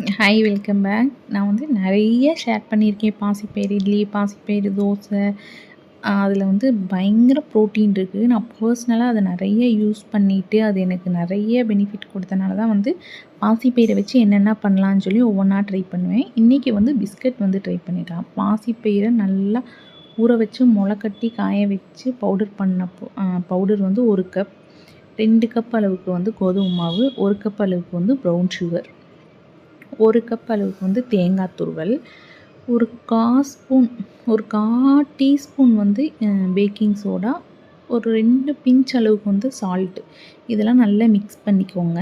Hi welcome back நான் வந்து நிறைய ஷேர் பண்ணியிருக்கேன். பாசிப்பயிறு இட்லி பாசிப்பயிறு தோசை. அதில் வந்து பயங்கர ப்ரோட்டீன் இருக்குது நான் பர்ஸ்னலாக அதை நிறைய யூஸ் பண்ணிவிட்டு அது எனக்கு நிறைய பெனிஃபிட் கொடுத்தனால தான் வந்து பாசிப்பயிரை வச்சு என்னென்ன பண்ணலான்னு சொல்லி ஒவ்வொன்றா ட்ரை பண்ணுவேன். இன்றைக்கி வந்து பிஸ்கட் வந்து ட்ரை பண்ணிக்கலாம். பாசிப்பயிரை நல்லா ஊற வச்சு முளைக்கட்டி காய வச்சு பவுடர் பண்ண பவுடர் வந்து ஒரு கப் ரெண்டு கப் அளவுக்கு வந்து கோதுமை மாவு ஒரு கப் அளவுக்கு வந்து ப்ரௌன் சுகர் ஒரு கப் அளவுக்கு வந்து தேங்காய் துருவல் ஒரு கா ஸ்பூன் ஒரு கா டீஸ்பூன் வந்து பேக்கிங் சோடா ஒரு ரெண்டு பிஞ்ச் அளவுக்கு வந்து சால்ட்டு இதெல்லாம் நல்லா மிக்ஸ் பண்ணிக்கோங்க.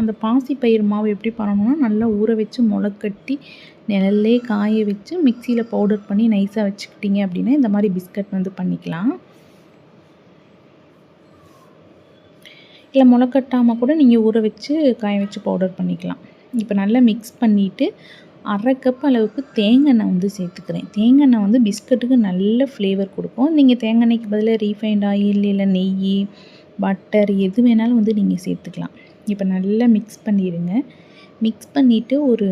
அந்த பாசிப்பயிறு மாவு எப்படி பண்ணணும்னா நல்லா ஊற வச்சு முளைக்கட்டி நிழல்லே காய வச்சு மிக்சியில் பவுடர் பண்ணி நைஸாக வச்சுக்கிட்டிங்க அப்படின்னா இந்த மாதிரி பிஸ்கட் வந்து பண்ணிக்கலாம். இல்லை முளைக்கட்டாமல் கூட நீங்கள் ஊற வச்சு காய வச்சு பவுடர் பண்ணிக்கலாம். இப்போ நல்லா மிக்ஸ் பண்ணிவிட்டு அரை கப் அளவுக்கு தேங்காய் வந்து சேர்த்துக்கிறேன். தேங்காய் எண்ணெய் வந்து பிஸ்கட்டுக்கு நல்ல ஃப்ளேவர் கொடுக்கும். நீங்கள் தேங்காய் எண்ணெய்க்கு பதிலாக ரீஃபைண்ட் ஆயில் இல்லை நெய் பட்டர் எது வேணாலும் வந்து நீங்கள் சேர்த்துக்கலாம். இப்போ நல்லா மிக்ஸ் பண்ணிடுங்க. மிக்ஸ் பண்ணிவிட்டு ஒரு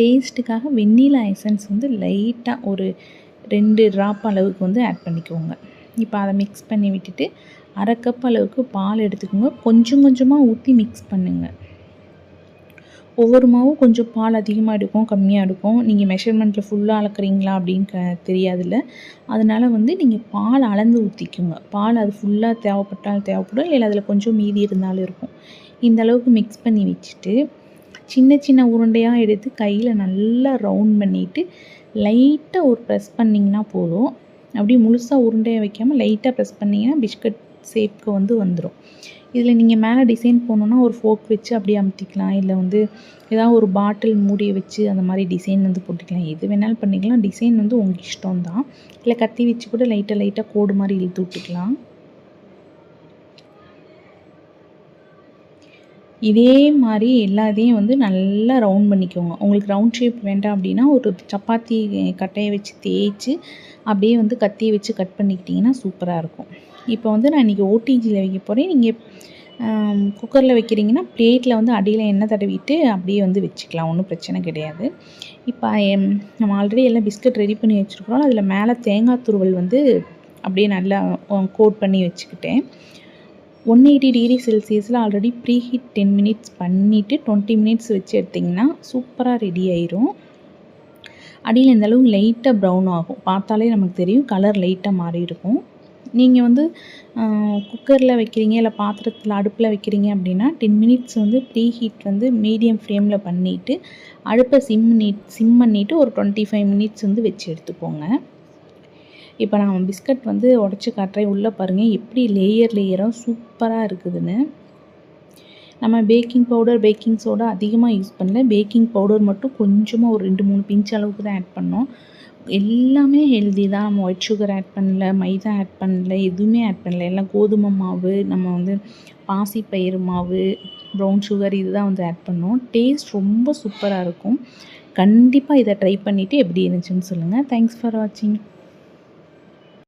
டேஸ்ட்டுக்காக வெண்ணிலா எசன்ஸ் வந்து லைட்டாக ஒரு ரெண்டு ட்ராப் அளவுக்கு வந்து ஆட் பண்ணிக்கோங்க. இப்போ அதை மிக்ஸ் பண்ணி விட்டுட்டு அரை கப் அளவுக்கு பால் எடுத்துக்கோங்க. கொஞ்சம் கொஞ்சமாக ஊற்றி மிக்ஸ் பண்ணுங்கள் ஒவ்வொரு மாவும் கொஞ்சம் பால் அதிகமாக எடுக்கும் கம்மியாக எடுக்கும். நீங்கள் மெஷர்மெண்ட்டில் ஃபுல்லாக அளக்குறீங்களா அப்படின்னு க தெரியாதுல்ல. அதனால் வந்து நீங்கள் பால் அளந்து ஊற்றிக்குங்க பால் அது ஃபுல்லாக தேவைப்பட்டால் தேவைப்படும் இல்லை அதில் கொஞ்சம் மீதி இருந்தாலும் இருக்கும். இந்த அளவுக்கு மிக்ஸ் பண்ணி வச்சுட்டு சின்ன சின்ன உருண்டையாக எடுத்து கையில் நல்லா ரவுண்ட் பண்ணிவிட்டு லைட்டாக ஒரு ப்ரெஸ் பண்ணிங்கன்னா போதும். அப்படியே முழுசாக உருண்டையாக வைக்காமல் லைட்டாக ப்ரெஸ் பண்ணிங்கன்னா பிஸ்கட் ஷேப்க்கு வந்து வந்துடும் இதில் நீங்கள் மேலே டிசைன் போடணுன்னா ஒரு ஃபோக் வச்சு அப்படியே அமுத்திக்கலாம். இல்லை வந்து ஏதாவது ஒரு பாட்டில் மூடியை வச்சு அந்த மாதிரி டிசைன் வந்து போட்டுக்கலாம். எது வேணாலும் பண்ணிக்கலாம். டிசைன் வந்து உங்கள் இஷ்டம் தான் இல்லை கத்தி வச்சு கூட லைட்டாக லைட்டாக கோடு மாதிரி இழுத்து விட்டுக்கலாம். இதே மாதிரி எல்லாத்தையும் வந்து நல்லா ரவுண்ட் பண்ணிக்கோங்க. உங்களுக்கு ரவுண்ட் ஷேப் வேண்டாம் அப்படின்னா ஒரு சப்பாத்தி கட்டையை வச்சு தேய்ச்சி அப்படியே வந்து கத்தியை வச்சு கட் பண்ணிக்கிட்டிங்கன்னா சூப்பராக இருக்கும். இப்போ வந்து நான் இன்றைக்கி ஓடிஜியில் வைக்க போகிறேன் நீங்கள் குக்கரில் வைக்கிறீங்கன்னா பிளேட்டில் வந்து அடியில் எண்ணெய் தடவிட்டு அப்படியே வந்து வச்சுக்கலாம். ஒன்றும் பிரச்சனை கிடையாது. இப்போ நம்ம ஆல்ரெடி எல்லாம் பிஸ்கட் ரெடி பண்ணி வச்சுருக்குறோம். அதில் மேலே தேங்காய் துருவல் வந்து அப்படியே நல்லா கோட் பண்ணி வச்சுக்கிட்டேன். ஒன் எயிட்டி டிகிரி செல்சியஸில் already preheat ten minutes பண்ணிவிட்டு டுவெண்ட்டி மினிட்ஸ் வச்சு எடுத்திங்கன்னா சூப்பராக ரெடி ஆயிரும். அடியில் இந்த லைட்டாக ப்ரௌன் ஆகும். பார்த்தாலே நமக்கு தெரியும் கலர் லைட்டாக மாறி இருக்கும். நீங்கள் வந்து குக்கரில் வைக்கிறீங்க இல்லை பாத்திரத்தில் அடுப்பில் வைக்கிறீங்க அப்படின்னா டென் மினிட்ஸ் வந்து ப்ரீ ஹீட் வந்து மீடியம் ஃப்ளேமில் பண்ணிவிட்டு அடுப்பை சிம் பண்ணி சிம் பண்ணிவிட்டு ஒரு டுவெண்ட்டி ஃபைவ் மினிட்ஸ் வந்து வச்சு எடுத்துக்கோங்க. இப்போ நான் பிஸ்கட் வந்து உடச்சி காட்டுறேன். உள்ளே பாருங்கள் எப்படி லேயர் லேயராக சூப்பராக இருக்குதுன்னு. நம்ம பேக்கிங் பவுடர் பேக்கிங் சோடா அதிகமாக யூஸ் பண்ணல. பேக்கிங் பவுடர் மட்டும் கொஞ்சமாக ஒரு ரெண்டு மூணு பிஞ்ச் அளவுக்கு தான் ஆட் பண்ணோம். எல்லாமே ஹெல்தி தான். நம்ம ஒயிட் சுகர் ஆட் பண்ணல மைதா ஆட் பண்ணல எதுவுமே ஆட் பண்ணல. எல்லாம் கோதுமை மாவு நம்ம வந்து பாசிப்பயிறு மாவு ப்ரௌன் சுகர் இது தான் வந்து ஆட் பண்ணோம். டேஸ்ட் ரொம்ப சூப்பராக இருக்கும். கண்டிப்பாக இதை ட்ரை பண்ணிவிட்டு எப்படி இருந்துச்சுன்னு சொல்லுங்கள் தேங்க்ஸ் ஃபார் வாட்சிங்